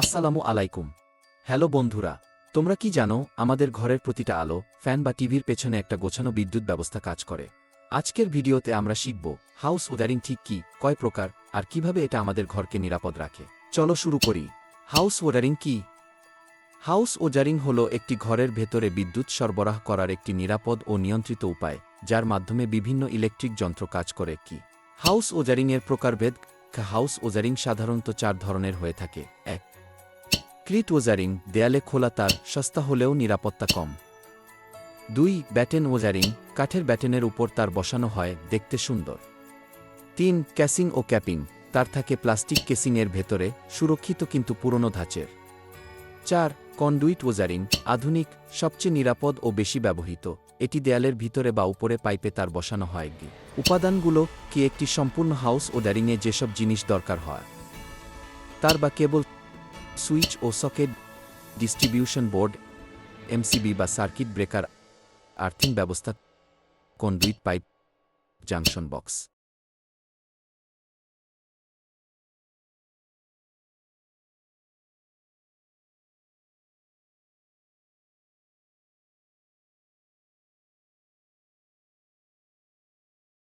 আসসালামু আলাইকুম। হ্যালো বন্ধুরা, তোমরা কি জানো, আমাদের ঘরের প্রতিটা আলো, ফ্যান বা টিভির পেছনে একটা গোছানো বিদ্যুৎ ব্যবস্থা কাজ করে। আজকের ভিডিওতে আমরা শিখব, হাউস ওয়ারিং ঠিক কি, কয় প্রকার, আর কীভাবে এটা আমাদের ঘরকে নিরাপদ রাখে। চলো শুরু করি। হাউস ওয়ারিং কি? হাউস ওজারিং হল একটি ঘরের ভেতরে বিদ্যুৎ সরবরাহ করার একটি নিরাপদ ও নিয়ন্ত্রিত উপায়, যার মাধ্যমে বিভিন্ন ইলেকট্রিক যন্ত্র কাজ করে কি। হাউস ওজারিংয়ের প্রকারভেদ, হাউস ওজারিং সাধারণত চার ধরনের হয়ে থাকে। এক ক্রিট ওজারিং দেয়ালে খোলা তার সস্তা হলেও নিরাপত্তা কম। দুই, ব্যাটেন ওজারিং, কাঠের ব্যাটেনের উপর তার বসানো হয় দেখতে সুন্দর। তিন, ক্যাসিং ও ক্যাপিং, তার থাকে প্লাস্টিক কেসিংয়ের ভেতরে, সুরক্ষিত কিন্তু পুরনো ধাঁচের। চার, কন্ডুইট ওজারিং, আধুনিক, সবচেয়ে নিরাপদ ও বেশি ব্যবহৃত, এটি দেয়ালের ভিতরে বা উপরে পাইপে তার বসানো হয়। কি উপাদানগুলো কি একটি সম্পূর্ণ হাউস ওডারিংয়ে যেসব জিনিস দরকার হয়? তার বা কেবল সুইচ ও সকেট ডিস্ট্রিবিউশন বোর্ড, এমসিবি বা সার্কিট ব্রেকার, আর্থিং ব্যবস্থা কন্ডুইট পাইপ, জাংশন বক্স।